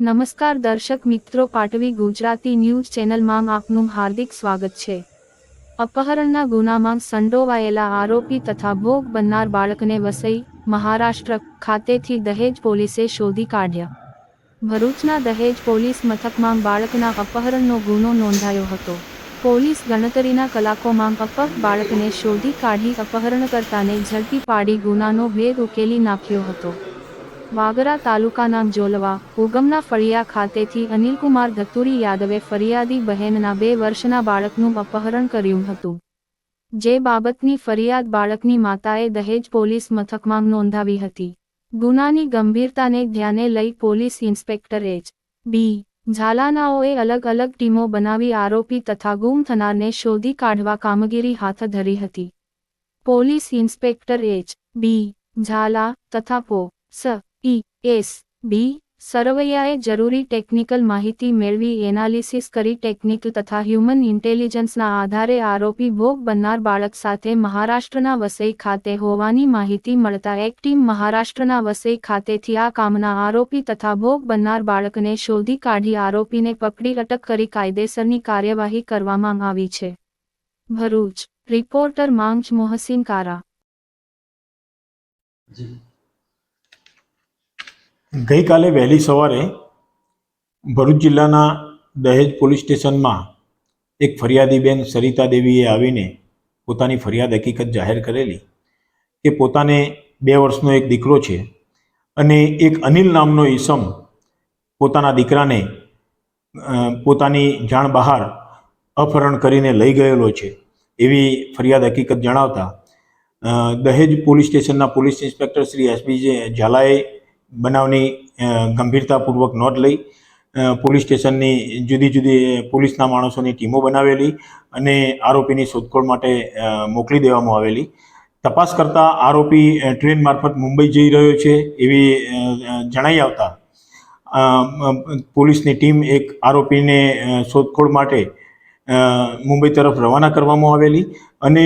નમસ્કાર દર્શક મિત્રો, પાટવી ગુજરાતી ન્યૂઝ ચેનલમાં આપનું હાર્દિક સ્વાગત છે. અપહરણના ગુનામાં સંડોવાયેલા આરોપી તથા ભોગ બનનાર બાળકને વસઈ મહારાષ્ટ્ર ખાતેથી દહેજ પોલીસે શોધી કાઢ્યા. ભરૂચના દહેજ પોલીસ મથકમાં બાળકના અપહરણનો ગુનો નોંધાયો હતો. પોલીસ ગણતરીના કલાકોમાં અપહર બાળકને શોધી કાઢી અપહરણકર્તાને ઝડપી પાડી ગુનાનો ભેદ ઉકેલી નાખ્યો હતો. વાગરા તાલુકાના જોલવા, ઉગમના ફળિયા ખાતેથી અનિલકુમાર ધતુરી યાદવે ફરિયાદી બહેનના બે વર્ષના બાળકનું અપહરણ કર્યું હતું. જે બાબતની ફરિયાદ બાળકની માતાએ દહેજ પોલીસ મથકમાં નોંધાવી હતી. ગુનાની ગંભીરતાને ધ્યાને લઈ પોલીસ ઇન્સ્પેક્ટર એચ. બી. ઝાલાનાઓએ અલગ અલગ ટીમો બનાવી આરોપી તથા ગુમ થનારને શોધી કાઢવા કામગીરી હાથ ધરી હતી. Police inspector H. B. Jhala તથા પો. સ. ઈ બી સરવૈયાએ જરૂરી ટેકનિકલ માહિતી મેળવી, એનાલિસિસ કરી ટેકનિકલ તથા હ્યુમન ઇન્ટેલિજન્સના આધારે આરોપી ભોગ બનનાર બાળક સાથે મહારાષ્ટ્રના વસઈ ખાતે હોવાની માહિતી મળતા એક ટીમ મહારાષ્ટ્રના વસઈ ખાતેથી આ કામના આરોપી તથા ભોગ બનનાર બાળકને શોધી કાઢી આરોપીને પકડી અટક કરી કાયદેસરની કાર્યવાહી કરવામાં આવી છે. ભરૂચ. રિપોર્ટર માંગ મોહસિન કારા. જી. ગઈકાલે વહેલી સવારે ભરૂચ જિલ્લાના દહેજ પોલીસ સ્ટેશનમાં એક ફરિયાદી બેન સરિતા દેવીએ આવીને પોતાની ફરિયાદ હકીકત જાહેર કરેલી કે પોતાને બે વર્ષનો એક દીકરો છે અને એક અનિલ નામનો ઈસમ પોતાના દીકરાને પોતાની જાણ બહાર અપહરણ કરીને લઈ ગયેલો છે એવી ફરિયાદ હકીકત જણાવતા દહેજ પોલીસ સ્ટેશનના પોલીસ ઇન્સ્પેક્ટર શ્રી એસબી ઝાલાએ બનાવની ગંભીરતાપૂર્વક નોંધ લઈ પોલીસ સ્ટેશનની જુદી જુદી પોલીસના માણસોની ટીમો બનાવેલી અને આરોપીની શોધખોળ માટે મોકલી દેવામાં આવેલી. તપાસ કરતા આરોપી ટ્રેન મારફત મુંબઈ જઈ રહ્યો છે એવી જણાઈ આવતા પોલીસની ટીમ એક આરોપીને શોધખોળ માટે મુંબઈ તરફ રવાના કરવામાં આવેલી અને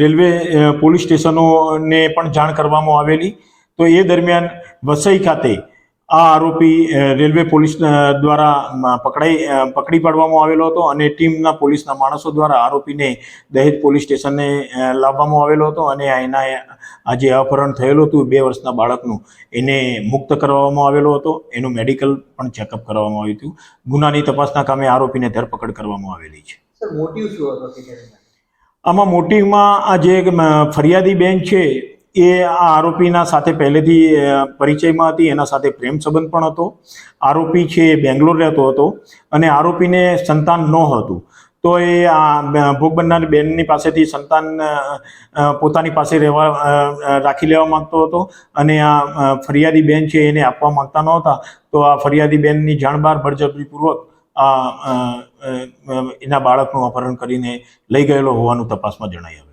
રેલવે પોલીસ સ્ટેશનોને પણ જાણ કરવામાં આવેલી. તો એ દરમિયાન વસઈ ખાતે આ આરોપી રેલવે પોલીસ દ્વારા પકડાઈ પકડી પાડવામાં આવેલો હતો અને ટીમના પોલીસના માણસો દ્વારા આરોપીને દહેજ પોલીસ સ્ટેશને લાવવામાં આવેલો હતો અને એના આ જે અપહરણ થયેલું હતું બે વર્ષના બાળકનું એને મુક્ત કરવામાં આવેલો હતો. એનું મેડિકલ પણ ચેકઅપ કરવામાં આવ્યું હતું. ગુનાની તપાસના કામે આરોપીને ધરપકડ કરવામાં આવેલી છે. મોટિવ શું હતો? આમાં મોટિવમાં આ જે ફરિયાદી બેન છે એ આ આરોપીના સાથે પહેલેથી પરિચયમાં હતી, એના સાથે પ્રેમ સંબંધ પણ હતો. આરોપી છે એ બેંગ્લોર રહેતો હતો અને આરોપીને સંતાન ન હતું. તો એ આ ભોગ બનનાર બેનની પાસેથી સંતાન પોતાની પાસે રહેવા રાખી લેવા માંગતો હતો અને આ ફરિયાદી બેન છે એને આપવા માંગતા નહોતા. તો આ ફરિયાદી બેનની જાણ બહાર બળજબરીપૂર્વક આ એના બાળકનું અપહરણ કરીને લઈ ગયેલો હોવાનું તપાસમાં જણાઈ આવ્યું